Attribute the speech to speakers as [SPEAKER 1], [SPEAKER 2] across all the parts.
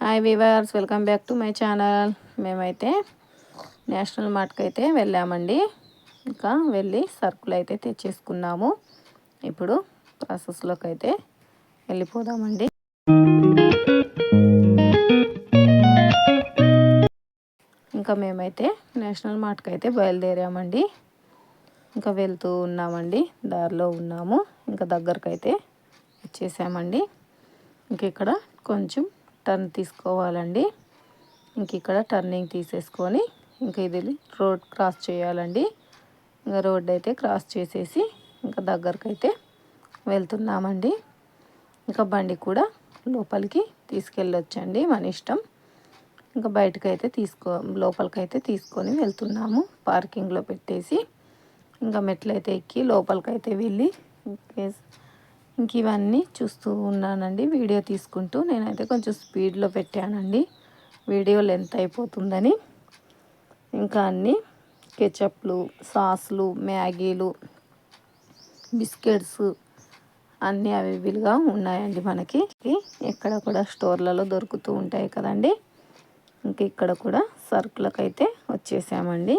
[SPEAKER 1] Hi viewers welcome back to my channel మేమైతే national మార్ట్కి అయితే వెళ్ళామండి. ఇంకా వెళ్ళి సరుకులు అయితే తెచ్చేసుకున్నాము. ఇప్పుడు ప్రాసెస్లోకి అయితే వెళ్ళిపోదామండి. ఇంకా మేమైతే నేషనల్ మార్ట్కి అయితే బయలుదేరామండి. ఇంకా వెళ్తూ ఉన్నామండి. దారిలో ఉన్నాము. ఇంకా దగ్గరకైతే వచ్చేసామండి. ఇంక ఇక్కడ కొంచెం టర్న్ తీసుకోవాలండి. ఇంక ఇక్కడ టర్నింగ్ తీసేసుకొని ఇంకా ఇది రోడ్ క్రాస్ చేయాలండి. ఇంకా రోడ్ అయితే క్రాస్ చేసేసి ఇంకా దగ్గరకు అయితే వెళ్తున్నామండి. ఇంకా బండి కూడా లోపలికి తీసుకెళ్ళొచ్చండి మన ఇష్టం. ఇంకా బయటకైతే తీసుకో లోపలికైతే తీసుకొని వెళ్తున్నాము. పార్కింగ్లో పెట్టేసి ఇంకా మెట్లయితే ఎక్కి లోపలికైతే వెళ్ళి ఇంక ఇవన్నీ చూస్తూ ఉన్నానండి. వీడియో తీసుకుంటూ నేనైతే కొంచెం స్పీడ్లో పెట్టానండి. వీడియో లెంత్ అయిపోతుందని. ఇంకా అన్నీ కెచప్లు సాస్లు మ్యాగీలు బిస్కెట్స్ అన్నీ అవైలబుల్గా ఉన్నాయండి మనకి. ఎక్కడ కూడా స్టోర్లలో దొరుకుతూ ఉంటాయి కదండి. ఇంక ఇక్కడ కూడా సరుకులకైతే వచ్చేసామండి.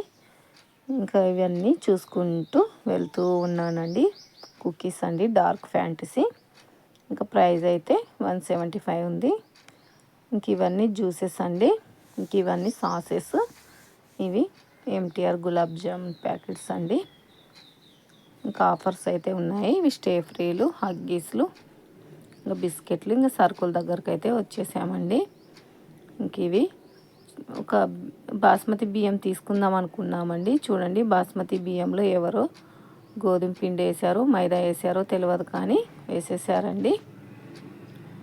[SPEAKER 1] ఇంకా ఇవన్నీ చూసుకుంటూ వెళ్తూ ఉన్నానండి. కుకీస్ అండి డార్క్ ఫ్యాంటసీ. ఇంకా ప్రైస్ అయితే వన్ సెవెంటీ ఫైవ్ ఉంది. ఇంక ఇవన్నీ జ్యూసెస్ అండి. ఇంక ఇవన్నీ సాసెస్. ఇవి ఎంటీఆర్ గులాబ్ జామ్ ప్యాకెట్స్ అండి. ఇంకా ఆఫర్స్ అయితే ఉన్నాయి. ఇవి స్టే ఫ్రీలు హగ్గీస్లు ఇంకా బిస్కెట్లు ఇంకా సరుకుల దగ్గరకు అయితే వచ్చేసామండి. ఇంక ఇవి ఒక బాస్మతి బియ్యం తీసుకుందాం అనుకున్నామండి. చూడండి బాస్మతి బియ్యంలో ఎవరో గోధుమ పిండి వేశారు మైదా వేశారో తెలియదు కానీ వేసేసారండి.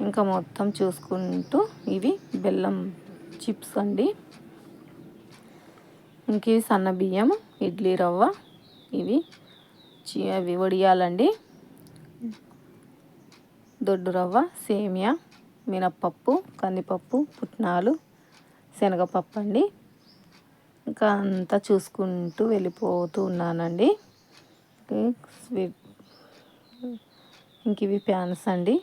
[SPEAKER 1] ఇంకా మొత్తం చూసుకుంటూ ఇవి బెల్లం చిప్స్ అండి. ఇంక ఇవి సన్న బియ్యం ఇడ్లీ రవ్వ ఇవి అవి వడియాలండి. దొడ్డు రవ్వ సేమియా మినప్పప్పు కందిపప్పు పుట్నాలు శనగపప్పు అండి ఇంకా అంతా చూసుకుంటూ వెళ్ళిపోతూ ఉన్నానండి. స్వీట్ ఇంక ఇవి ప్యాన్స్ అండి.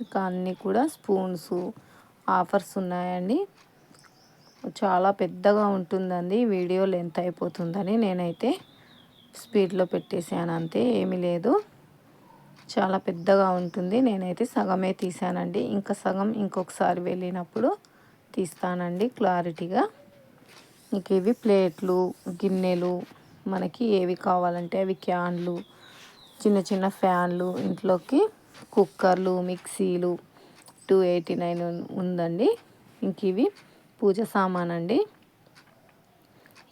[SPEAKER 1] ఇంకా అన్నీ కూడా స్పూన్స్ ఆఫర్స్ ఉన్నాయండి. చాలా పెద్దగా ఉంటుందండి. వీడియో లెంత్ అయిపోతుందని నేనైతే స్పీడ్లో పెట్టేశాను అంతే ఏమీ లేదు. చాలా పెద్దగా ఉంటుంది. నేనైతే సగమే తీసానండి ఇంకా సగం ఇంకొకసారి వెళ్ళినప్పుడు తీస్తానండి క్లారిటీగా. ఇంక ఇవి ప్లేట్లు గిన్నెలు మనకి ఏవి కావాలంటే అవి క్యాన్లు చిన్న చిన్న ఫ్యాన్లు ఇంట్లోకి కుక్కర్లు మిక్సీలు టూ ఎయిటీ నైన్ ఉందండి. ఇంక ఇవి పూజ సామాన్ అండి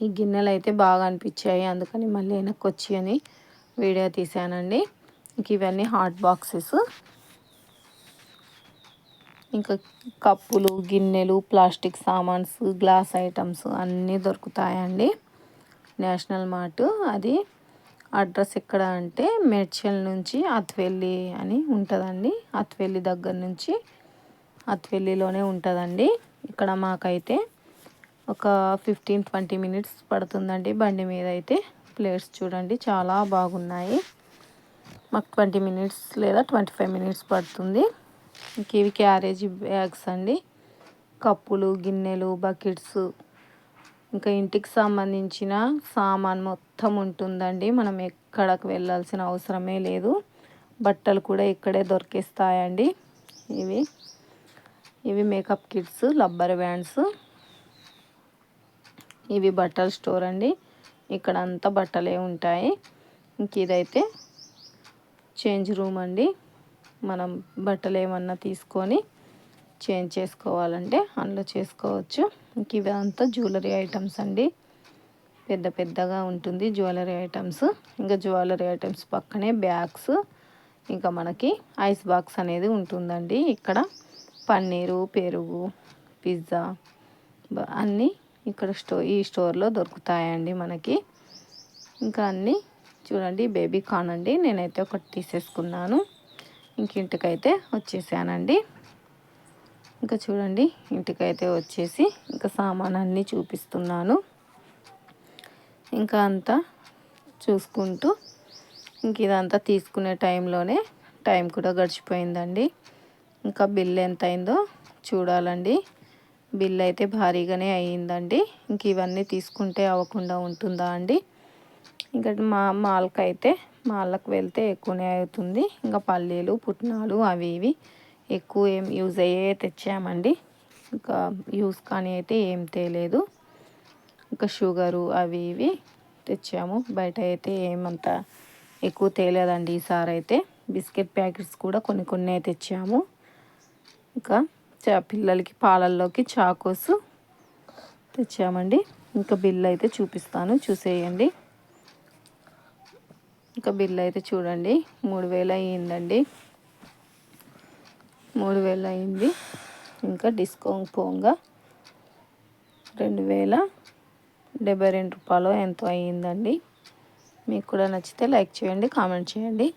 [SPEAKER 1] ఈ గిన్నెలు అయితే బాగా అనిపించాయి అందుకని మళ్ళీ వెనక్కి వచ్చి అని వీడియో తీసానండి. ఇంక ఇవన్నీ హాట్ బాక్సెస్. ఇంకా కప్పులు గిన్నెలు ప్లాస్టిక్ సామాన్స్ గ్లాస్ ఐటమ్స్ అన్నీ దొరుకుతాయండి. National mart. అది అడ్రస్ ఎక్కడ అంటే మేడ్చల్ నుంచి అత్వెల్లి అని ఉంటుందండి. అత్వెల్లి దగ్గర నుంచి అత్వెల్లిలోనే ఉంటుందండి. ఇక్కడ మాకైతే ఒక ఫిఫ్టీన్ ట్వంటీ మినిట్స్ పడుతుందండి బండి మీద అయితే. ప్లేట్స్ చూడండి చాలా బాగున్నాయి. మాకు ట్వంటీ మినిట్స్ లేదా ట్వంటీ ఫైవ్ మినిట్స్ పడుతుంది. ఇంక ఇవి క్యారేజీ బ్యాగ్స్ అండి. కప్పులు గిన్నెలు బకెట్స్ ఇంకా ఇంటికి సంబంధించిన సామాన్ మొత్తం ఉంటుందండి. మనం ఎక్కడికి వెళ్ళాల్సిన అవసరమే లేదు. బట్టలు కూడా ఇక్కడే దొరికిస్తాయండి. ఇవి ఇవి మేకప్ కిట్స్ లబ్బర్ బ్యాండ్స్. ఇవి బట్టల స్టోర్ అండి. ఇక్కడ అంతా బట్టలే ఉంటాయి. ఇంక ఇదైతే చేంజ్ రూమ్ అండి. మనం బట్టలు ఏమన్నా తీసుకొని చేంజ్ చేసుకోవాలంటే అందులో చేసుకోవచ్చు. ఇంక ఇవంతా జ్యువెలరీ ఐటమ్స్ అండి. పెద్ద పెద్దగా ఉంటుంది జ్యువెలరీ ఐటమ్స్. ఇంకా జ్యువెలరీ ఐటమ్స్ పక్కనే బ్యాగ్స్. ఇంకా మనకి ఐస్ బాక్స్ అనేది ఉంటుందండి. ఇక్కడ పన్నీరు పెరుగు పిజ్జా అన్నీ ఇక్కడ స్టో ఈ స్టోర్లో దొరుకుతాయండి మనకి. ఇంకా అన్నీ చూడండి బేబీ కాన్ అండి. నేనైతే ఒకటి తీసేసుకున్నాను. ఇంకింటికైతే వచ్చేసానండి. ఇంకా చూడండి ఇంటికైతే వచ్చేసి ఇంకా సామాన్ అన్నీ చూపిస్తున్నాను. ఇంకా అంతా చూసుకుంటూ ఇంక ఇదంతా తీసుకునే టైంలోనే టైం కూడా గడిచిపోయిందండి. ఇంకా బిల్ ఎంత అయిందో చూడాలండి. బిల్ అయితే భారీగానే అయ్యిందండి. ఇంక ఇవన్నీ తీసుకుంటే అవ్వకుండా ఉంటుందా అండి? ఇంకా మా మాల్కి అయితే మాల్కి వెళ్తే ఎక్కువనే అవుతుంది. ఇంకా పల్లీలు పుట్నాలు అవి ఇవి ఎక్కువ ఏం యూజ్ అయ్యే తెచ్చామండి. ఇంకా యూస్ కానీ అయితే ఏం తేలేదు. ఇంకా షుగరు అవి ఇవి తెచ్చాము. బయట అయితే ఏమంత ఎక్కువ తేలేదండి ఈసారి అయితే. బిస్కెట్ ప్యాకెట్స్ కూడా కొన్ని కొన్ని తెచ్చాము. ఇంకా చా పిల్లలకి పాలల్లోకి చాకోస్ తెచ్చామండి. ఇంకా బిల్ అయితే చూపిస్తాను. చూసేయండి. ఇంకా బిల్ అయితే చూడండి. మూడు వేలు అయ్యిందండి. మూడు వేలు అయింది. ఇంకా డిస్కౌంట్ పోగా రెండు వేల డెబ్బై రెండు రూపాయలు ఎంతో అయ్యిందండి. మీకు కూడా నచ్చితే లైక్ చేయండి కామెంట్ చేయండి.